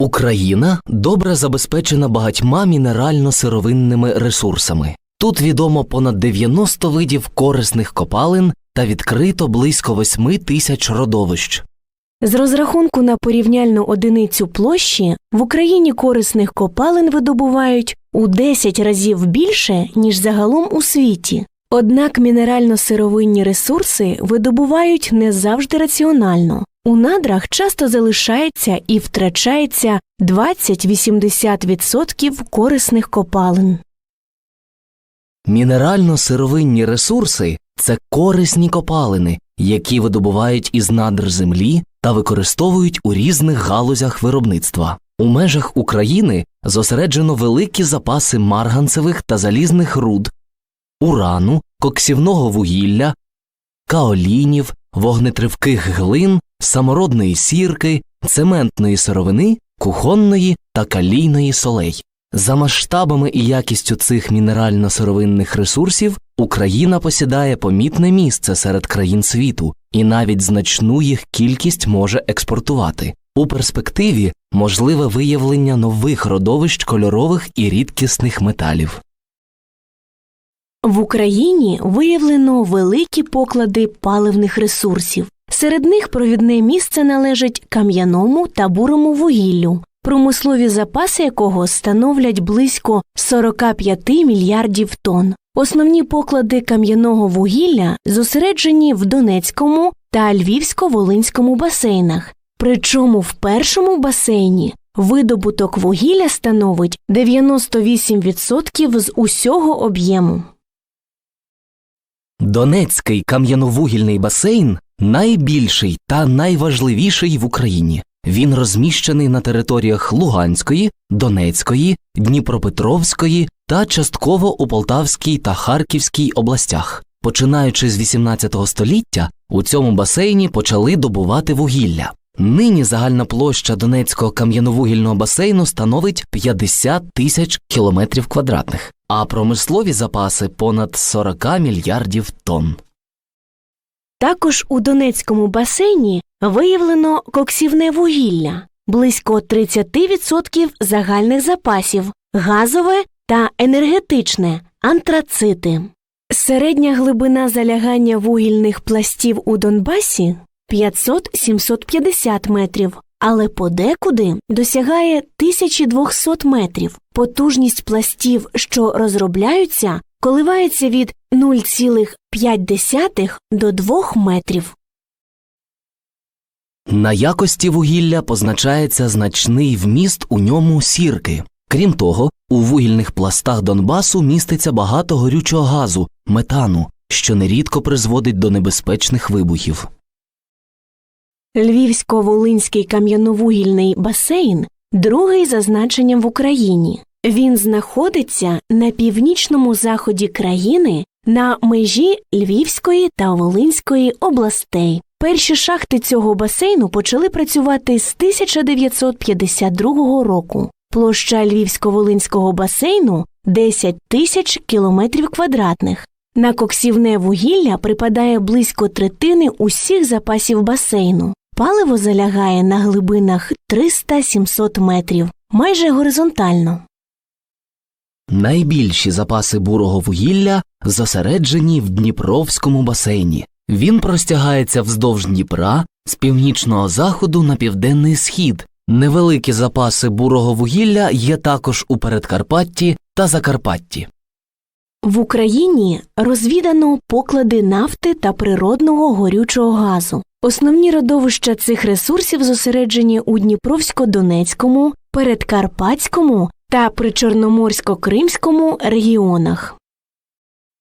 Україна добре забезпечена багатьма мінерально-сировинними ресурсами. Тут відомо понад 90 видів корисних копалин та відкрито близько 8 тисяч родовищ. З розрахунку на порівняльну одиницю площі в Україні корисних копалин видобувають у 10 разів більше, ніж загалом у світі. Однак мінерально-сировинні ресурси видобувають не завжди раціонально. У надрах часто залишається і втрачається 20-80% корисних копалин. Мінерально-сировинні ресурси це корисні копалини, які видобувають із надр землі та використовують у різних галузях виробництва. У межах України зосереджено великі запаси марганцевих та залізних руд, урану, коксівного вугілля, каолінів, вогнетривких глин, самородної сірки, цементної сировини, кухонної та калійної солей. За масштабами і якістю цих мінерально-сировинних ресурсів Україна посідає помітне місце серед країн світу і навіть значну їх кількість може експортувати. У перспективі можливе виявлення нових родовищ кольорових і рідкісних металів. В Україні виявлено великі поклади паливних ресурсів. Серед них провідне місце належить кам'яному та бурому вугіллю, промислові запаси якого становлять близько 45 мільярдів тонн. Основні поклади кам'яного вугілля зосереджені в Донецькому та Львівсько-Волинському басейнах. Причому в першому басейні видобуток вугілля становить 98% з усього об'єму. Донецький кам'яновугільний басейн найбільший та найважливіший в Україні. Він розміщений на територіях Луганської, Донецької, Дніпропетровської та частково у Полтавській та Харківській областях. Починаючи з 18 століття, у цьому басейні почали добувати вугілля. Нині загальна площа Донецького кам'яновугільного басейну становить 50 тисяч кілометрів квадратних, а промислові запаси понад 40 мільярдів тонн. Також у Донецькому басейні виявлено коксівне вугілля, близько 30% загальних запасів, газове та енергетичне антрацити. Середня глибина залягання вугільних пластів у Донбасі 500-750 метрів, але подекуди досягає 1200 метрів. Потужність пластів, що розробляються, коливається від 0,5 до 2 метрів. На якості вугілля позначається значний вміст у ньому сірки. Крім того, у вугільних пластах Донбасу міститься багато горючого газу, метану, що нерідко призводить до небезпечних вибухів. Львівсько-Волинський кам'яновугільний басейн другий за значенням в Україні. Він знаходиться на північному заході країни на межі Львівської та Волинської областей. Перші шахти цього басейну почали працювати з 1952 року. Площа Львівсько-Волинського басейну 10 тисяч кілометрів квадратних. На коксівне вугілля припадає близько третини усіх запасів басейну. Паливо залягає на глибинах 300-700 метрів, майже горизонтально. Найбільші запаси бурого вугілля зосереджені в Дніпровському басейні. Він простягається вздовж Дніпра з північного заходу на південний схід. Невеликі запаси бурого вугілля є також у Передкарпатті та Закарпатті. В Україні розвідано поклади нафти та природного горючого газу. Основні родовища цих ресурсів зосереджені у Дніпровсько-Донецькому, Передкарпатському та Причорноморсько-Кримському регіонах.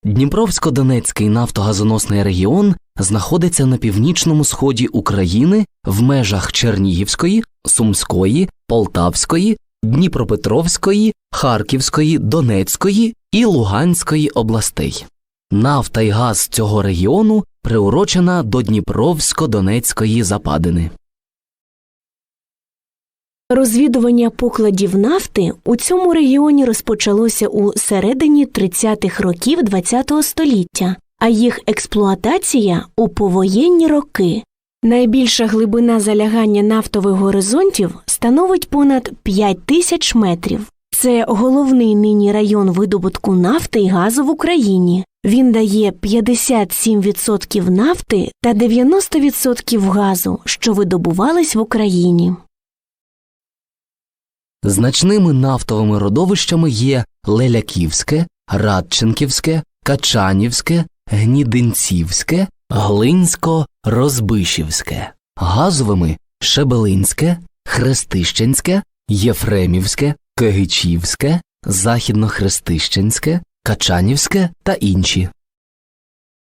Дніпровсько-Донецький нафтогазоносний регіон знаходиться на північному сході України в межах Чернігівської, Сумської, Полтавської, Дніпропетровської, Харківської, Донецької і Луганської областей. Нафта й газ цього регіону приурочена до Дніпровсько-Донецької западини. Розвідування покладів нафти у цьому регіоні розпочалося у середині 30-х років ХХ століття, а їх експлуатація у повоєнні роки. Найбільша глибина залягання нафтових горизонтів становить понад 5 тисяч метрів. Це головний нині район видобутку нафти і газу в Україні. Він дає 57% нафти та 90% газу, що видобувались в Україні. Значними нафтовими родовищами є Леляківське, Радченківське, Качанівське, Гнідинцівське, Глинсько, Розбишівське, газовими Шебелинське, Хрестищенське, Єфремівське, Кегичівське, Західнохрестищенське, Качанівське та інші.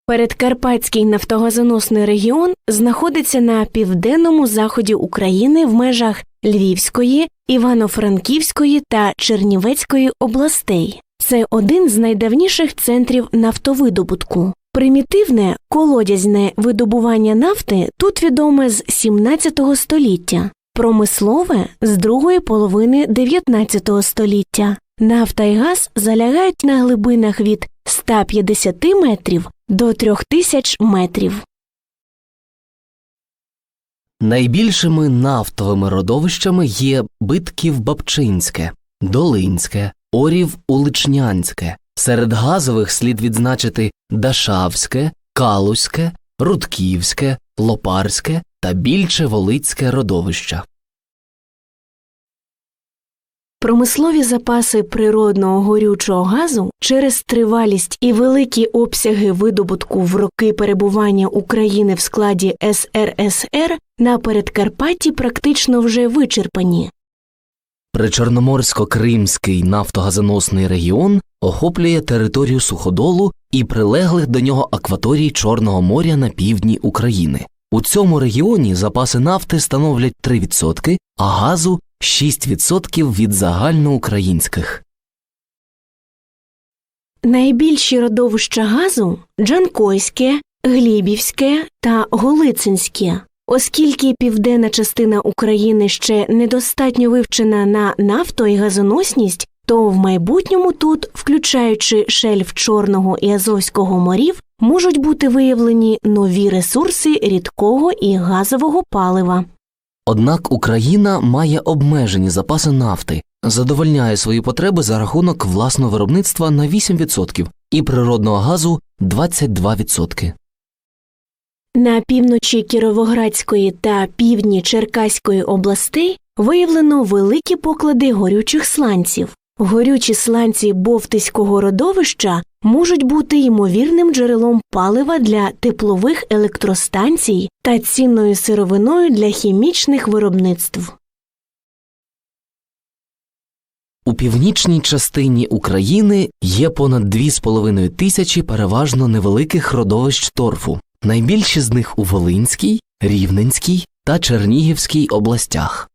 Передкарпатський нафтогазоносний регіон знаходиться на південному заході України в межах Львівської, Івано-Франківської та Чернівецької областей. Це один з найдавніших центрів нафтовидобутку. Примітивне колодязне видобування нафти тут відоме з 17 століття, промислове з другої половини 19 століття. Нафта і газ залягають на глибинах від 150 метрів до 3000 метрів. Найбільшими нафтовими родовищами є Битків-Бабчинське, Долинське, Орів-Уличнянське. Серед газових слід відзначити Дашавське, Калузьке, Рудківське, Лопарське та більше Волицьке родовища. Промислові запаси природного горючого газу через тривалість і великі обсяги видобутку в роки перебування України в складі СРСР на Передкарпатті практично вже вичерпані. Причорноморсько-Кримський нафтогазоносний регіон охоплює територію суходолу і прилеглих до нього акваторій Чорного моря на півдні України. У цьому регіоні запаси нафти становлять 3%, а газу 6% від загальноукраїнських. Найбільші родовища газу Джанкойське, Глібівське та Голицинське. Оскільки південна частина України ще недостатньо вивчена на нафто і газоносність, то в майбутньому тут, включаючи шельф Чорного і Азовського морів, можуть бути виявлені нові ресурси рідкого і газового палива. Однак Україна має обмежені запаси нафти, задовольняє свої потреби за рахунок власного виробництва на 8% і природного газу 22%. На півночі Кіровоградської та півдні Черкаської областей виявлено великі поклади горючих сланців. Горючі сланці Бовтиського родовища можуть бути ймовірним джерелом палива для теплових електростанцій та цінною сировиною для хімічних виробництв. У північній частині України є понад 2,5 тисячі переважно невеликих родовищ торфу. Найбільші з них у Волинській, Рівненській та Чернігівській областях.